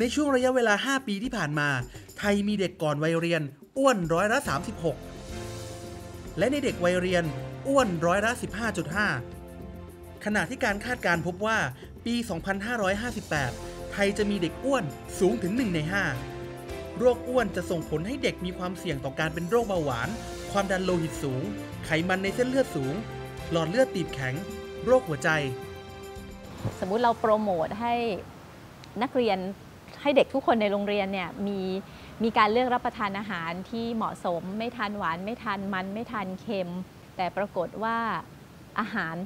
ในช่วงระยะเวลา 5 ปีที่ผ่านมา ไทยมีเด็กก่อนวัยเรียน อ้วนร้อยละ 36 และในเด็กวัยเรียน อ้วนร้อยละ 15.5 ขณะที่การคาดการพบว่าปี 2558 ไทยจะมีเด็กอ้วนสูงถึง 1 ใน 5 โรคอ้วนจะส่งผลให้เด็กมีความเสี่ยงต่อการเป็นโรคเบาหวาน ความดันโลหิตสูง ไขมันในเส้นเลือดสูง หลอดเลือดตีบแข็ง โรคหัวใจ สมมุติเราโปรโมทให้นักเรียน ให้เด็กทุกคนในโรงเรียนเนี่ยมีมีการเลือกรับประทานอาหารที่เหมาะสม ไม่ทานหวาน ไม่ทานมัน ไม่ทานเค็ม แต่ปรากฏว่าอาหาร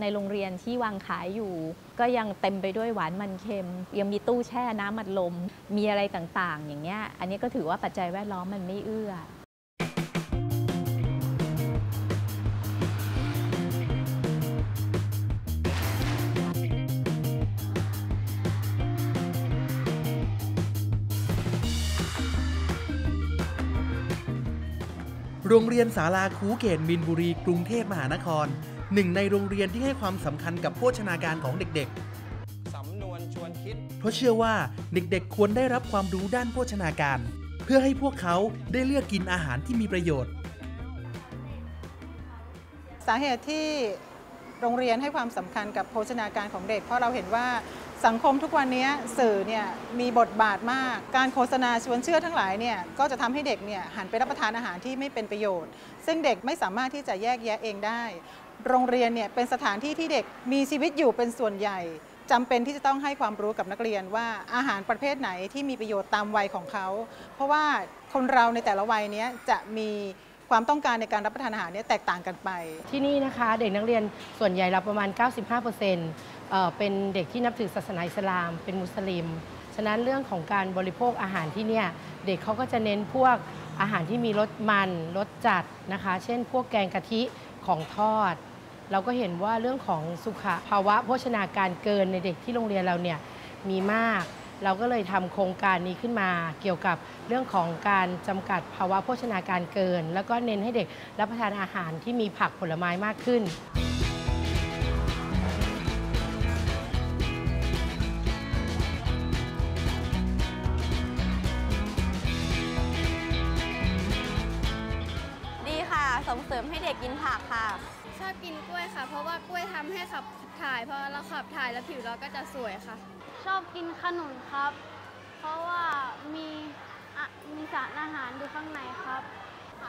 ในโรงเรียนที่วางขายอยู่ ก็ยังเต็มไปด้วยหวานมันเค็ม ยังมีตู้แช่น้ำมัดลม มีอะไรต่างๆ อย่างเงี้ยอันนี้ก็ถือว่าปัจจัยแวดล้อมมันไม่เอื้อ โรงเรียนสาราคูเกตมินบุรี กรุงเทพมหานคร หนึ่งในโรงเรียนที่ให้ความสำคัญกับโภชนาการของเด็กสำนวนชวนคิดๆเพราะเชื่อว่าเด็กๆ ควรได้รับความรู้ด้านโภชนาการ เพื่อให้พวกเขาได้เลือกกินอาหารที่มีประโยชน์ สาเหตุที่ โรงเรียนให้ความสำคัญกับโภชนาการของเด็ก เพราะเราเห็นว่าสังคมทุกวันนี้สื่อเนี่ยมีบทบาทมาก การโฆษณาชวนเชื่อทั้งหลายเนี่ยก็จะทำให้เด็กเนี่ยหันไปรับประทานอาหารที่ไม่เป็นประโยชน์ ซึ่งเด็กไม่สามารถที่จะแยกแยะเองได้ โรงเรียนเนี่ยเป็นสถานที่ที่เด็กมีชีวิตอยู่เป็นส่วนใหญ่จำเป็นที่จะต้องให้ความรู้กับนักเรียนว่าอาหารประเภทไหนที่มีประโยชน์ตามวัยของเขา เพราะว่าคนเราในแต่ละวัยนี้จะมี ความต้องการในการรับประทานอาหารเนี่ยแตกต่างกันไป ที่นี่นะคะเด็กนักเรียนส่วนใหญ่เราประมาณ 95%เอ่อเป็นเด็กที่นับถือศาสนาอิสลาม เป็นมุสลิม ฉะนั้นเรื่องของการบริโภคอาหารที่เนี่ยเด็กเขาก็จะเน้นพวกอาหารที่มีรสมันรสจัดนะคะ เช่น พวกแกงกะทิของทอด เราก็เห็นว่าเรื่องของสุขภาวะโภชนาการเกินในเด็กที่โรงเรียนเราเนี่ยมีมาก เราก็เลยทำโครงการนี้ขึ้นมาเกี่ยวกับเรื่องของการจำกัดภาวะโภชนาการเกิน แล้วก็เน้นให้เด็กรับประทานอาหารที่มีผักผลไม้มากขึ้น ดีค่ะ ส่งเสริมให้เด็กกินผักค่ะ ชอบกินกล้วยค่ะ เพราะว่ากล้วยทำให้ขับถ่ายพอเราขับถ่ายแล้วผิวเราก็จะสวยค่ะ ชอบกินขนุนครับ เพราะว่ามีอะมีสารอาหารอยู่ข้างในครับ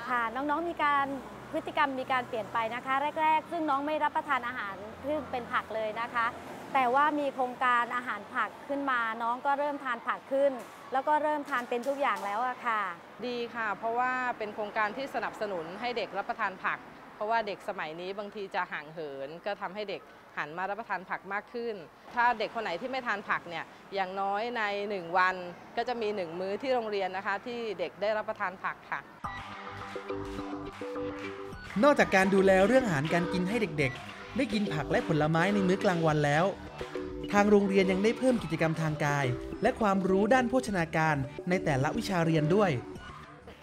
ค่ะน้องๆมีการพฤติกรรมมีการเปลี่ยนไปนะคะ แรก ๆ ซึ่งน้องไม่รับประทานอาหารซึ่งเป็นผักเลยนะคะ แต่ว่ามีโครงการอาหารผักขึ้นมา น้องก็เริ่มทานผักขึ้น แล้วก็เริ่มทานเป็นทุกอย่างแล้วอะค่ะ ดีค่ะ เพราะว่าเป็นโครงการที่สนับสนุนให้เด็กรับประทานผัก เพราะว่าเด็กสมัยนี้บางทีจะห่างเหิน ก็ทำให้เด็กหันมารับประทานผักมากขึ้น ถ้าเด็กคนไหนที่ไม่ทานผักเนี่ยอย่างน้อยใน 1 วันก็จะมี 1 มื้อที่โรงเรียนนะคะ ที่เด็กได้รับประทานผักค่ะ นอกจากการดูแลเรื่องอาหารการกินให้เด็กๆ ได้กินผักและผลไม้ในมื้อกลางวันแล้ว ทางโรงเรียนยังได้เพิ่มกิจกรรมทางกาย และความรู้ด้านโภชนาการในแต่ละวิชาเรียนด้วย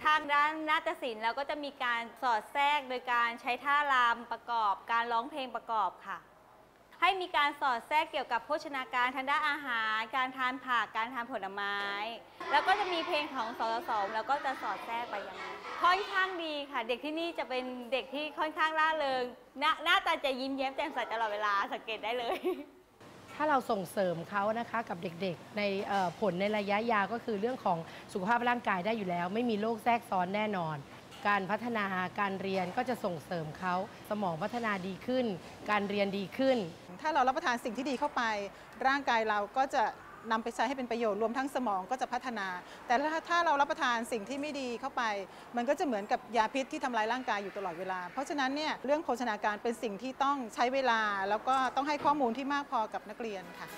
ทางด้านนาฏศิลป์เราก็จะมีการสอดแทรกโดยการใช้ท่ารำประกอบ การร้องเพลงประกอบค่ะ ให้มีการสอดแทรกเกี่ยวกับโภชนาการทางด้านอาหาร การทานผักการทานผลไม้ แล้วก็จะมีเพลงของสสสแล้วก็จะสอดแทรกไปอย่างนั้นค่อนข้างดีค่ะ เด็กที่นี่จะเป็นเด็กที่ค่อนข้างร่าเริงหน้าหน้าตาจะยิ้มแย้มแจ่มใสตลอดเวลาสังเกตได้เลย ถ้าเราส่งเสริมเขานะคะกับเด็กๆ ในผลในระยะยาวก็คือเรื่องของสุขภาพร่างกายได้อยู่แล้ว ไม่มีโรคแทรกซ้อนแน่นอน การพัฒนาการเรียนก็จะส่งเสริมเขาสมองพัฒนาดีขึ้น การเรียนดีขึ้น ถ้าเรารับประทานสิ่งที่ดีเข้าไป ร่างกายเราก็จะ นำไปใช้ให้เป็นประโยชน์รวมทั้งสมองก็จะพัฒนา แต่ถ้าเรารับประทานสิ่งที่ไม่ดีเข้าไป มันก็จะเหมือนกับยาพิษที่ทำลายร่างกายอยู่ตลอดเวลา เพราะฉะนั้นเนี่ยเรื่องโภชนาการเป็นสิ่งที่ต้องใช้เวลา แล้วก็ต้องให้ข้อมูลที่มากพอกับนักเรียนค่ะ